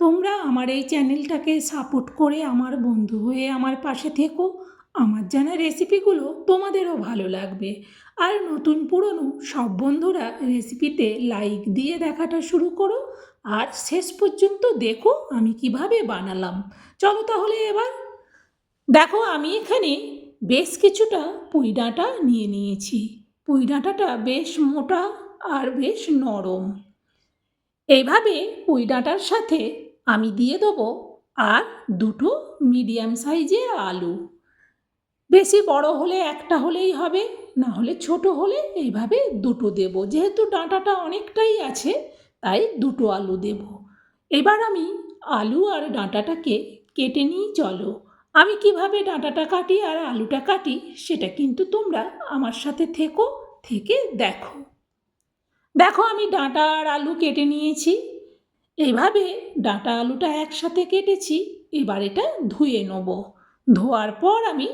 তোমরা আমার এই চ্যানেলটাকে সাপোর্ট করে আমার বন্ধু হয়ে আমার পাশে থেকো। আমার জানা রেসিপিগুলো তোমাদেরও ভালো লাগবে। আর নতুন পুরনো সব বন্ধুরা রেসিপিতে লাইক দিয়ে দেখাটা শুরু করো। আর শেষ পর্যন্ত দেখো আমি কীভাবে বানালাম। চলো তাহলে এবার। দেখো আমি এখানে বেশ কিছুটা পুঁই ডাঁটা নিয়ে নিয়েছি। পুঁই ডাঁটাটা বেশ মোটা আর বেশ নরম। এইভাবে পুঁই ডাঁটার সাথে আমি দিয়ে দেবো আর দুটো মিডিয়াম সাইজের আলু। বেশি বড় হলে একটা হলেই হবে, না হলে ছোট হলে এইভাবে দুটো দেব। যেহেতু ডাঁটাটা অনেকটাই আছে, তাই দুটো আলু দেব। এবার আমি আলু আর ডাঁটাটাকে কেটে নিই, চলো। আমি কীভাবে ডাঁটাটা কাটি আর আলুটা কাটি, সেটা কিন্তু তোমরা আমার সাথে থেকো, থেকে দেখো। দেখো আমি ডাঁটা আর আলু কেটে নিয়েছি। এইভাবে ডাঁটা আলুটা একসাথে কেটেছি, এবার এটা ধুয়ে নেব। ধোয়ার পর আমি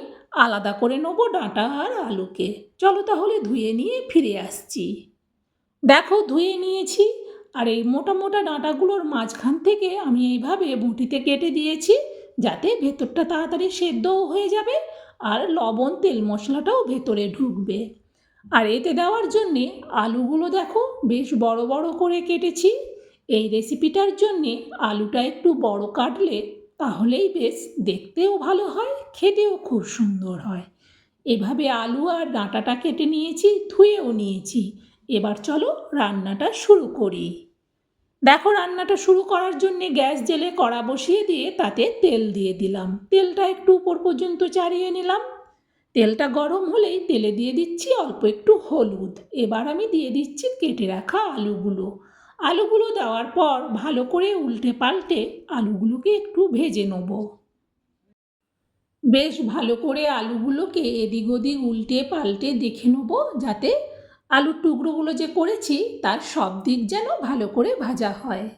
আলাদা করে নেব ডাঁটা আর আলুকে। চলো তাহলে ধুয়ে নিয়ে ফিরে আসছি। দেখো ধুয়ে নিয়েছি, আর এই মোটা মোটা ডাঁটাগুলোর মাঝখান থেকে আমি এইভাবে বুটিতে কেটে দিয়েছি, যাতে ভেতরটা তাড়াতাড়ি সেদ্ধও হয়ে যাবে আর লবণ, তেল মশলাটাও ভেতরে ঢুকবে। আর এতে দেওয়ার জন্যে আলুগুলো দেখো বেশ বড় বড় করে কেটেছি। এই রেসিপিটার জন্যে আলুটা একটু বড় কাটলে তাহলেই বেশ দেখতেও ভালো হয়, খেতেও খুব সুন্দর হয়। এভাবে আলু আর ডাঁটাটা কেটে নিয়েছি, ধুয়েও নিয়েছি। এবার চলো রান্নাটা শুরু করি। দেখো রান্নাটা শুরু করার জন্যে গ্যাস জেলে কড়া বসিয়ে দিয়ে তাতে তেল দিয়ে দিলাম। তেলটা একটু উপর পর্যন্ত চাড়িয়ে নিলাম। তেলটা গরম হলেই তেলে দিয়ে দিচ্ছি অল্প একটু হলুদ। এবার আমি দিয়ে দিচ্ছি কেটে রাখা আলুগুলো। আলুগুলো দেওয়ার পর ভালো করে উল্টে পাল্টে আলুগুলোকে একটু ভেজে নেব। বেশ ভালো করে আলুগুলোকে এদিক ওদিক উল্টে পাল্টে দেখে নেব যাতে আলুর টুকরোগুলো যে করেছি তার সব দিক যেন ভালো করে ভাজা হয়।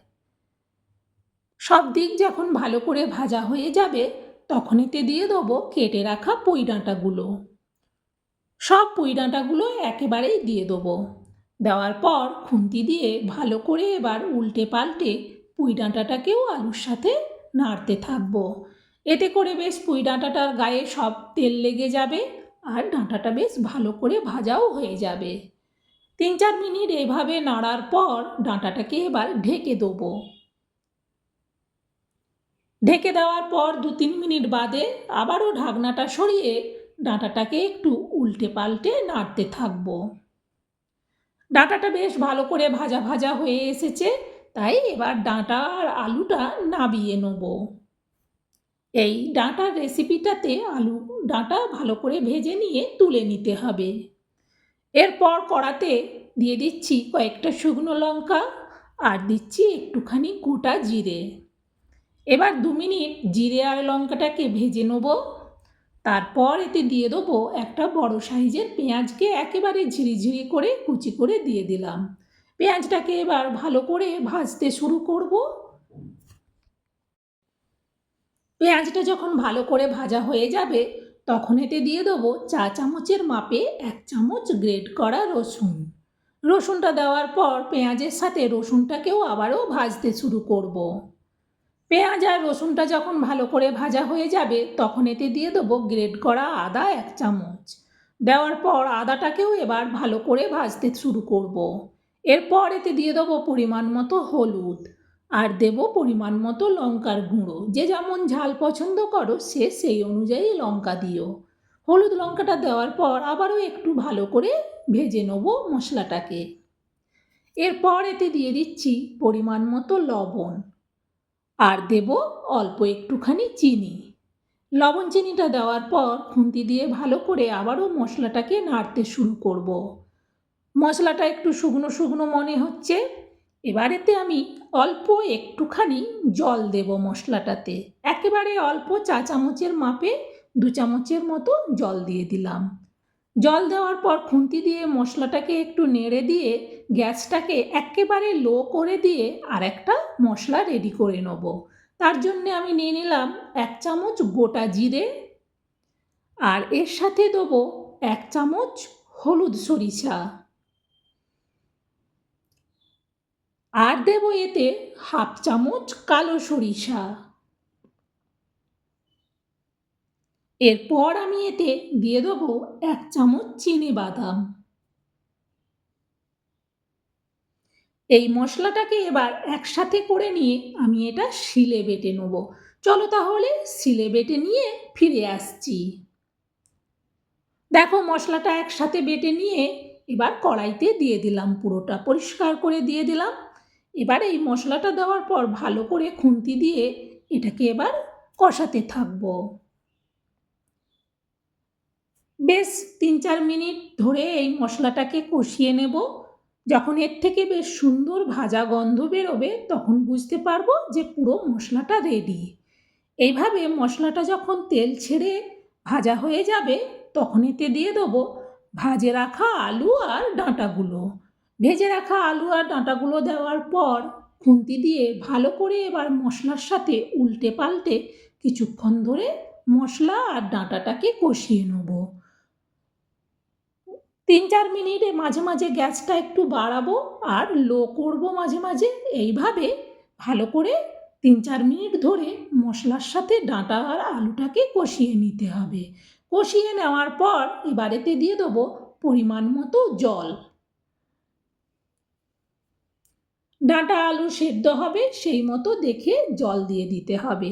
সব দিক যখন ভালো করে ভাজা হয়ে যাবে তখন এতে দিয়ে দেবো কেটে রাখা পুঁই ডাঁটাগুলো। সব পুঁই ডাঁটাগুলো একেবারেই দিয়ে দেবো। দেওয়ার পর খুন্তি দিয়ে ভালো করে এবার উল্টে পাল্টে পুঁই ডাঁটাটাকেও আলুর সাথে নাড়তে থাকব। এতে করে বেশ পুঁই ডাঁটাটার গায়ে সব তেল লেগে যাবে আর ডাঁটাটা বেশ ভালো করে ভাজাও হয়ে যাবে। তিন চার মিনিট এভাবে নাড়ার পর ডাঁটাটাকে এবার ঢেকে দেবো। ঢেকে দেওয়ার পর দু তিন মিনিট বাদে আবারও ঢাকনাটা সরিয়ে ডাঁটাটাকে একটু উল্টে পাল্টে নাড়তে থাকব। ডাঁটাটা বেশ ভালো করে ভাজা ভাজা হয়ে এসেছে, তাই এবার ডাঁটা আর আলুটা নাবিয়ে নেব। এই ডাঁটার রেসিপিটাতে আলু ডাঁটা ভালো করে ভেজে নিয়ে তুলে নিতে হবে। এরপর কড়াতে দিয়ে দিচ্ছি কয়েকটা শুকনো লঙ্কা আর দিচ্ছি একটুখানি গোটা জিরে। এবার দু মিনিট জিরে আর লঙ্কাটাকে ভেজে নেব। তারপর এতে দিয়ে দেবো একটা বড় সাইজের পেঁয়াজকে একেবারে ঝিরিঝিরি করে কুচি করে দিয়ে দিলাম। পেঁয়াজটাকে এবার ভালো করে ভাজতে শুরু করব। পেঁয়াজটা যখন ভালো করে ভাজা হয়ে যাবে, তখন এতে দিয়ে দেবো চা চামচের মাপে এক চামচ গ্রেট করা রসুন। রসুনটা দেওয়ার পর পেঁয়াজের সাথে রসুনটাকেও আবারও ভাজতে শুরু করব। পেঁয়াজ আর রসুনটা যখন ভালো করে ভাজা হয়ে যাবে, তখন এতে দিয়ে দেবো গ্রেড করা আদা এক চামচ। দেওয়ার পর আদাটাকেও এবার ভালো করে ভাজতে শুরু করব। এরপর এতে দিয়ে দেবো পরিমাণ মতো হলুদ আর দেব পরিমাণ মতো লঙ্কার গুঁড়ো। যে যেমন ঝাল পছন্দ করো, সে সেই অনুযায়ী লঙ্কা দিও। হলুদ লঙ্কাটা দেওয়ার পর আবারও একটু ভালো করে ভেজে নেব মশলাটাকে। এরপর এতে দিয়ে দিচ্ছি পরিমাণ মতো লবণ। আর দেব অল্প একটুখানি চিনি। লবণ চিনিটা দেওয়ার পর খুন্তি দিয়ে ভালো করে আবারও মশলাটাকে নাড়তে শুরু করব। মশলাটা একটু শুকনো শুকনো মনে হচ্ছে এবারেতে আমি অল্প একটুখানি জল দেব মশলাটাতে। একেবারে অল্প চা চামচের মাপে দু চামচের মতো জল দিয়ে দিলাম। জল দেওয়ার পর খুন্তি দিয়ে মশলাটাকে একটু নেড়ে দিয়ে গ্যাসটাকে একেবারে লো করে দিয়ে আর একটা মশলা রেডি করে নেব। তার জন্যে আমি নিয়ে নিলাম এক চামচ গোটা জিরে আর এর সাথে দেবো এক চামচ হলুদ সরিষা। আর দেব এতে হাফ চামচ কালো সরিষা। এরপর আমি এতে দিয়ে দেবো এক চামচ চিনি বাদাম। এই মশলাটাকে এবার একসাথে করে নিয়ে আমি এটা শিলে বেটে নেব। চলো তাহলে শিলে বেটে নিয়ে ফিরে আসছি। দেখো মশলাটা একসাথে বেটে নিয়ে এবার কড়াইতে দিয়ে দিলাম পুরোটা, পরিষ্কার করে দিয়ে দিলাম। এবার এই মশলাটা দেওয়ার পর ভালো করে খুন্তি দিয়ে এটাকে এবার কষাতে থাকব। বেশ তিন চার মিনিট ধরে এই মশলাটাকে কষিয়ে নেব। যখন এর থেকে বেশ সুন্দর ভাজা গন্ধ বেরোবে, তখন বুঝতে পারব যে পুরো মশলাটা রেডি এইভাবে মশলাটা যখন তেল ছেড়ে ভাজা হয়ে যাবে, তখন এতে দিয়ে দেবো ভাজে রাখা আলু আর ডাঁটাগুলো। ভেজে রাখা আলু আর ডাঁটাগুলো দেওয়ার পর খুন্তি দিয়ে ভালো করে এবার মশলার সাথে উল্টে পাল্টে কিছুক্ষণ ধরে মশলা আর ডাঁটাটাকে কষিয়ে নেব। তিন চার মিনিটে মাঝে মাঝে গ্যাসটা একটু বাড়াবো আর লো করব মাঝে মাঝে। এইভাবে ভালো করে তিন চার মিনিট ধরে মশলার সাথে ডাঁটা আর আলুটাকে কষিয়ে নিতে হবে। কষিয়ে নেওয়ার পর এবারেতে দিয়ে দেবো পরিমাণ মতো জল। ডাঁটা আলু সেদ্ধ হবে, সেই মতো দেখে জল দিয়ে দিতে হবে।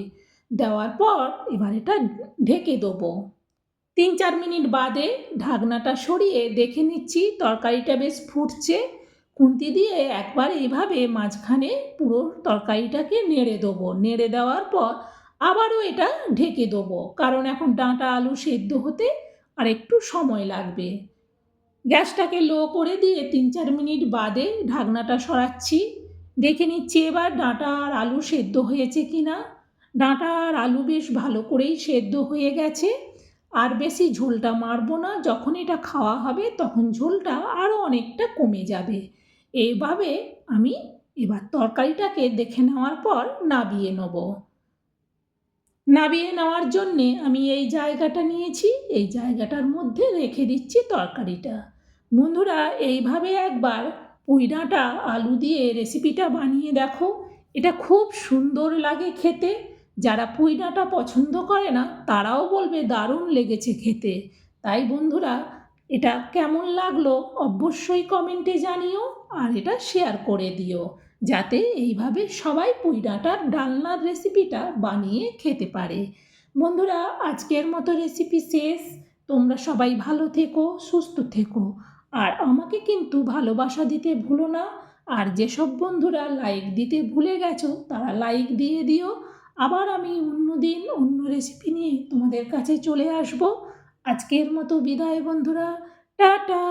দেওয়ার পর এবার এটা ঢেকে দেবো। তিন চার মিনিট বাদে ঢাকনাটা সরিয়ে দেখে নিচ্ছি তরকারিটা বেশ ফুটছে। খুন্তি দিয়ে একবার এইভাবে মাঝখানে পুরো তরকারিটাকে নেড়ে দেবো। নেড়ে দেওয়ার পর আবারও এটা ঢেকে দেবো। কারণ এখন ডাঁটা আলু সেদ্ধ হতে আর একটু সময় লাগবে। গ্যাসটাকে লো করে দিয়ে তিন চার মিনিট বাদে ঢাকনাটা সরাচ্ছি। দেখে নিচ্ছি এবার ডাঁটা আর আলু সেদ্ধ হয়েছে কি না ডাঁটা আর আলু বেশ ভালো করেই সেদ্ধ হয়ে গেছে। আর বেশি ঝোলটা মারবো না, যখন এটা খাওয়া হবে তখন ঝোলটা আরও অনেকটা কমে যাবে। এইভাবে আমি এবার তরকারিটাকে দেখে নেওয়ার পর নাবিয়ে নেব। নাবিয়ে নেওয়ার জন্যে আমি এই জায়গাটা নিয়েছি, এই জায়গাটার মধ্যে রেখে দিচ্ছি তরকারিটা। বন্ধুরা, এইভাবে একবার পুঁই ডাঁটা, আলু দিয়ে রেসিপিটা বানিয়ে দেখো। এটা খুব সুন্দর লাগে খেতে। যারা পুঁই ডাঁটা পছন্দ করে না, তারাও বলবে দারুণ লেগেছে খেতে। তাই বন্ধুরা, এটা কেমন লাগল অবশ্যই কমেন্টে জানিও আর এটা শেয়ার করে দিও, যাতে এইভাবে সবাই পুঁই ডাঁটার ডালনার রেসিপিটা বানিয়ে খেতে পারে। বন্ধুরা, আজকের মতো রেসিপি শেষ। তোমরা সবাই ভালো থেকো, সুস্থ থেকো। আর আমাকে কিন্তু ভালোবাসা দিতে ভুলো না। আর যেসব বন্ধুরা লাইক দিতে ভুলে গেছো, তারা লাইক দিয়ে দিও। আবার আমি অন্য দিন অন্য রেসিপি নিয়ে তোমাদের কাছে চলে আসব। আজকের মতো বিদায় বন্ধুরা, টাটা!